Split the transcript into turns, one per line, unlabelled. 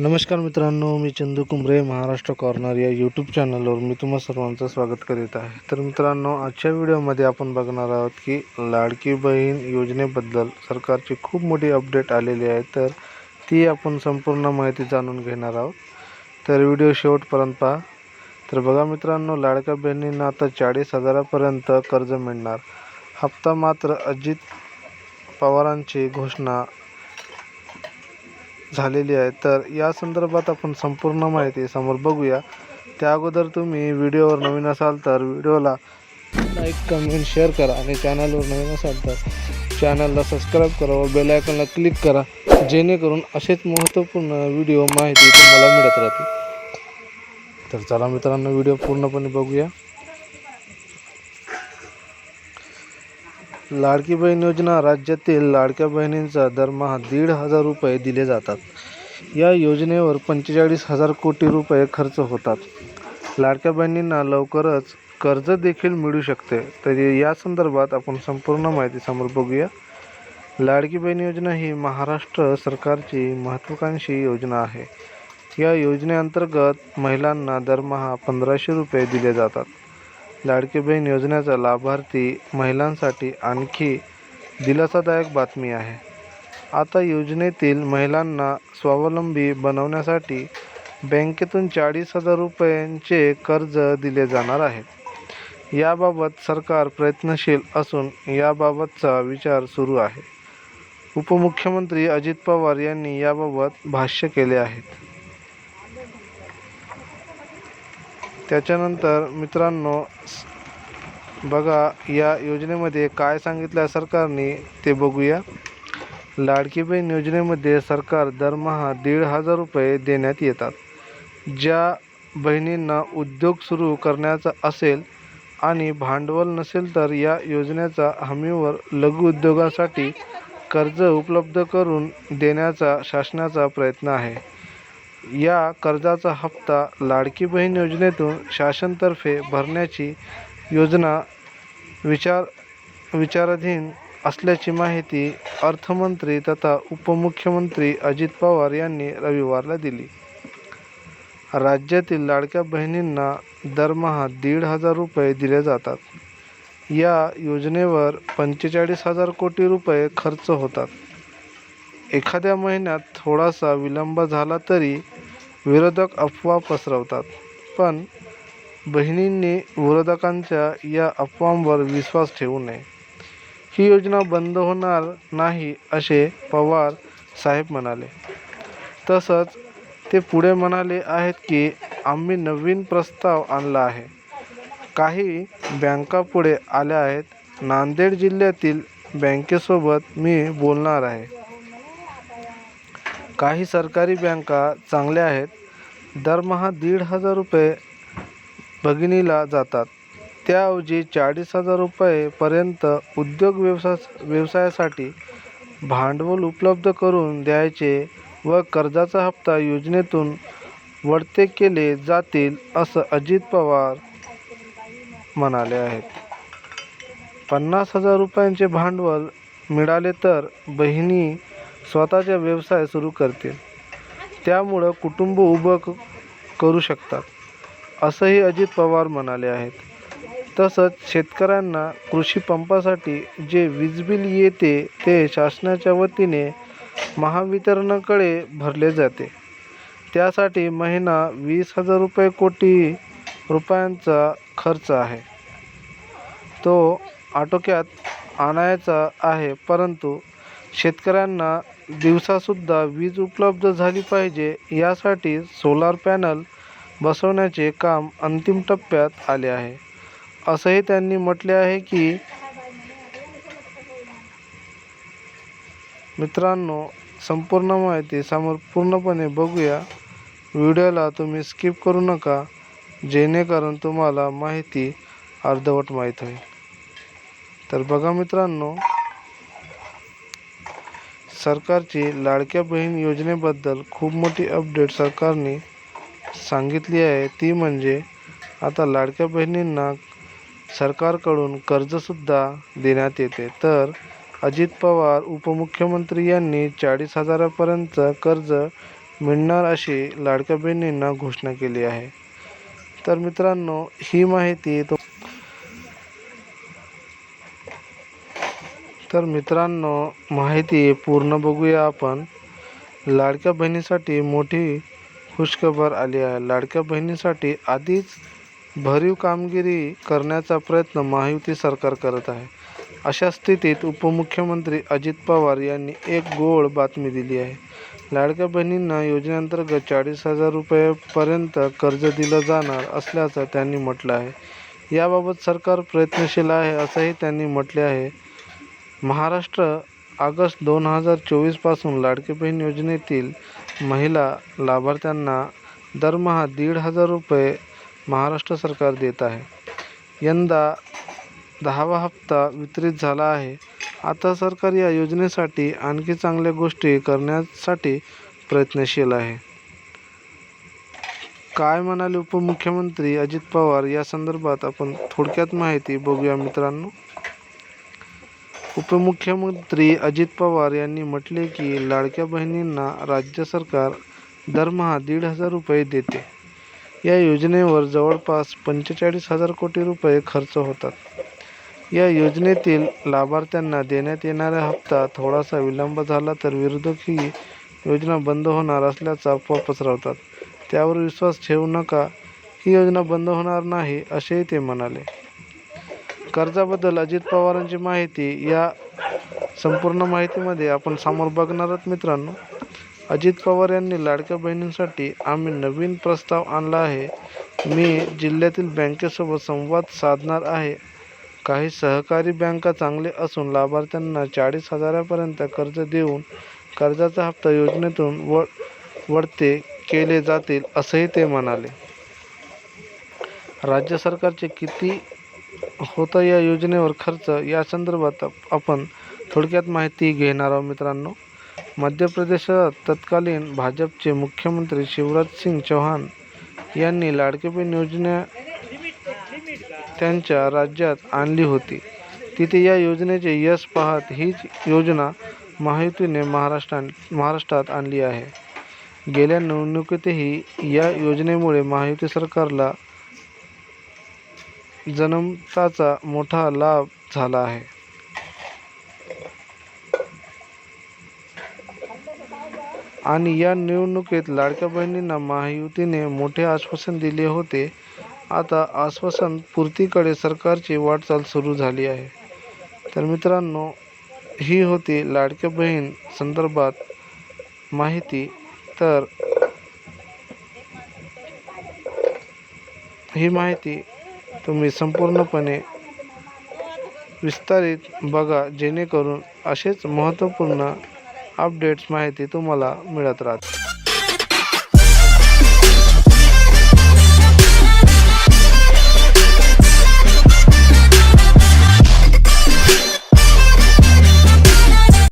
नमस्कार मित्रांनो मी चंदू कुंबरे महाराष्ट्र कॉर्नर या यूट्यूब चॅनलवर मी तुम्हा सर्वांचं स्वागत करीत आहे. तर मित्रांनो आजच्या व्हिडिओमध्ये आपण बघणार आहोत की लाडकी बहीण योजनेबद्दल सरकारची खूप मोठी अपडेट आलेली आहे. तर ती आपण संपूर्ण माहिती जाणून घेणार आहोत. तर व्हिडिओ शेवटपर्यंत पहा. तर बघा मित्रांनो लाडक्या बहिणींना आता चाळीस हजारापर्यंत कर्ज मिळणार. हप्ता मात्र अजित पवारांची घोषणा झालेली आहे. तर या संदर्भात आपण संपूर्ण माहिती समोर बघूया. त्या अगोदर तुम्ही व्हिडिओवर नवीन असाल तर व्हिडिओला लाईक कमेंट शेअर करा आणि चॅनलवर नवीन असाल तर चॅनलला सबस्क्राईब करा व बेल क्लिक करा जेणेकरून असेच महत्त्वपूर्ण व्हिडिओ माहिती तुम्हाला मिळत राहतील. तर चला मित्रांनो व्हिडिओ पूर्णपणे बघूया. लाडकी बहीण योजना राज्यातील लाडक्या बहिणींचा दरमहा दीड हजार रुपये दिले जातात. या योजनेवर पंचेचाळीस हजार कोटी रुपये खर्च होतात. लाडक्या बहिणींना लवकरच कर्ज देखील मिळू शकते. तरी या संदर्भात आपण संपूर्ण माहिती समोर बघूया. लाडकी बहीण योजना ही महाराष्ट्र सरकारची महत्त्वाकांक्षी योजना आहे. या योजनेअंतर्गत महिलांना दरमहा पंधराशे रुपये दिले जातात. लाडकी बहीण योजनेचा लाभार्थी महिलांसाठी आणखी दिलासादायक बातमी आहे. आता योजनेतील महिलांना स्वावलंबी बनवण्यासाठी बँकेतून चाळीस हजार रुपयांचे कर्ज दिले जाणार आहे. याबाबत सरकार प्रयत्नशील असून याबाबतचा विचार सुरू आहे. उपमुख्यमंत्री अजित पवार यांनी याबाबत भाष्य केले आहेत त्याच्यानंतर मित्रांनो बघा या योजनेमध्ये काय सांगितलं आहे सरकारने ते बघूया. लाडकी बहीण योजनेमध्ये सरकार दरमहा दीड हजार रुपये देण्यात येतात. ज्या बहिणींना उद्योग सुरू करण्याचा असेल आणि भांडवल नसेल तर या योजनेचा हमीवर लघु उद्योगासाठी कर्ज उपलब्ध करून देण्याचा शासनाचा प्रयत्न आहे. या कर्जाचा हप्ता लाडकी बहीण योजनेतून शासनतर्फे भरण्याची योजना विचार विचाराधीन असल्याची माहिती अर्थमंत्री तथा उपमुख्यमंत्री अजित पवार यांनी रविवारला दिली. राज्यातील लाडक्या बहिणींना दरमहा दीड हजार रुपये दिले जातात. या योजनेवर पंचेचाळीस हजार कोटी रुपये खर्च होतात. एखाद्या महिन्यात थोडासा विलंब झाला तरी विरोधक अफवा पसरवतात. पण बहिणींनी विरोधकांच्या या अफवांवर विश्वास ठेवू नये. ही योजना बंद होणार नाही असे पवार साहेब म्हणाले. तसंच ते पुढे म्हणाले आहेत की आम्ही नवीन प्रस्ताव आणला आहे. काही बँका पुढे आल्या आहेत. नांदेड जिल्ह्यातील बँकेसोबत मी बोलणार आहे. काही सरकारी बँका चांगल्या आहेत. दरमहा दीड हजार रुपये भगिनीला जातात. त्याऐवजी चाळीस हजार रुपयेपर्यंत उद्योग व्यवसाय व्यवसायासाठी भांडवल उपलब्ध करून द्यायचे व कर्जाचा हप्ता योजनेतून वळते केले जातील असं अजित पवार म्हणाले आहेत. पन्नास हजार रुपयांचे भांडवल मिळाले तर बहिणी स्वतःचा व्यवसाय सुरू करतील. त्यामुळं कुटुंब उभं क करू शकतात असंही अजित पवार म्हणाले आहेत. तसंच शेतकऱ्यांना कृषी पंपासाठी जे वीज बिल येते ते शासनाच्या वतीने महावितरणाकडे भरले जाते. त्यासाठी महिना वीस हजार रुपये कोटी रुपयांचा खर्च आहे. तो आटोक्यात आणायचा आहे परंतु शेतकऱ्यांना दिवसासुद्धा वीज उपलब्ध झाली पाहिजे यासाठी सोलार पॅनल बसवण्याचे काम अंतिम टप्प्यात आले आहे. असंही त्यांनी म्हटले आहे की मित्रांनो संपूर्ण माहिती समोर पूर्णपणे बघूया. व्हिडिओला तुम्ही स्किप करू नका जेणेकरून तुम्हाला माहिती अर्धवट माहीत होईल. तर बघा मित्रांनो सरकारची लाडक्या बहीण योजनेबद्दल खूप मोठी अपडेट सरकारने सांगितली आहे. ती म्हणजे आता लाडक्या बहिणींना सरकारकडून कर्जसुद्धा देण्यात येते. तर अजित पवार उपमुख्यमंत्री यांनी चाळीस हजारापर्यंत कर्ज मिळणार अशी लाडक्या बहिणींना घोषणा केली आहे. तर मित्रांनो ही माहिती तो तर मित्रांनो माहिती पूर्ण बघूया आपण. लाडक्या बहिणीसाठी मोठी खुशखबर आली आहे. लाडक्या बहिणीसाठी आधीच भरीव कामगिरी करण्याचा प्रयत्न महायुती सरकार करत आहे. अशा स्थितीत उपमुख्यमंत्री अजित पवार यांनी एक गोड बातमी दिली आहे. लाडक्या बहिणींना योजनेअंतर्गत चाळीस हजार रुपयेपर्यंत कर्ज दिलं जाणार असल्याचं त्यांनी म्हटलं आहे. याबाबत सरकार प्रयत्नशील आहे असंही त्यांनी म्हटले आहे. महाराष्ट्र ऑगस्ट दोन हजार चोवीसपासून लाडकी बहीण योजनेतील महिला लाभार्थ्यांना दरमहा दीड हजार रुपये महाराष्ट्र सरकार देत आहे. यंदा दहावा हप्ता वितरित झाला आहे. आता सरकार या योजनेसाठी आणखी चांगल्या गोष्टी करण्यासाठी प्रयत्नशील आहे. काय म्हणाले उपमुख्यमंत्री अजित पवार? या संदर्भात आपण थोडक्यात माहिती बघूया मित्रांनो. उपमुख्यमंत्री अजित पवार यांनी म्हटले की लाडक्या बहिणींना राज्य सरकार दरमहा दीड हजार रुपये देते. या योजनेवर जवळपास पंचेचाळीस हजार कोटी रुपये खर्च होतात. या योजनेतील लाभार्थ्यांना देण्यात येणारा हप्ता थोडासा विलंब झाला तर विरोधक ही योजना बंद होणार असल्याचा अफवा पसरवतात. त्यावर विश्वास ठेवू नका ही योजना बंद होणार नाही असेही ते म्हणाले. कर्जाबद्दल अजित पवारांची माहिती या संपूर्ण माहितीमध्ये आपण समोर बघणार आहोत मित्रांनो. अजित पवार यांनी लाडक्या बहिणींसाठी आम्ही नवीन प्रस्ताव आणला आहे. मी जिल्ह्यातील बँकेसोबत संवाद साधणार आहे. काही सहकारी बँका चांगले असून लाभार्थ्यांना चाळीस हजारापर्यंत कर्ज देऊन कर्जाचा हप्ता योजनेतून व वळते केले जातील असंही ते म्हणाले. राज्य सरकारचे किती होता या योजनेवर खर्च. या संदर्भात आपण थोडक्यात माहिती घेणार आहोत मित्रांनो. मध्य प्रदेशात तत्कालीन भाजपचे मुख्यमंत्री शिवराज सिंग चौहान यांनी लाडकी योजना त्यांच्या राज्यात आणली होती. तिथे या योजनेचे यश पाहत हीच योजना महायुतीने महाराष्ट्रात महाराष्ट्रात आणली आहे. गेल्या निवडणुकीतही या योजनेमुळे महायुती सरकारला जनमताचा मोठा लाभ झाला आहे. आणि या निवडणुकीत लाडक्या बहिणींना महायुतीने मोठे आश्वासन दिले होते. आता आश्वासन पूर्तीकडे सरकारची वाटचाल सुरू झाली आहे. तर मित्रांनो ही होती लाडक्या बहीण संदर्भात माहिती. तर ही माहिती तुम्ही संपूर्णपणे विस्तारित बघा जेणेकरून असेच महत्त्वपूर्ण अपडेट्स माहिती तुम्हाला मिळत राहते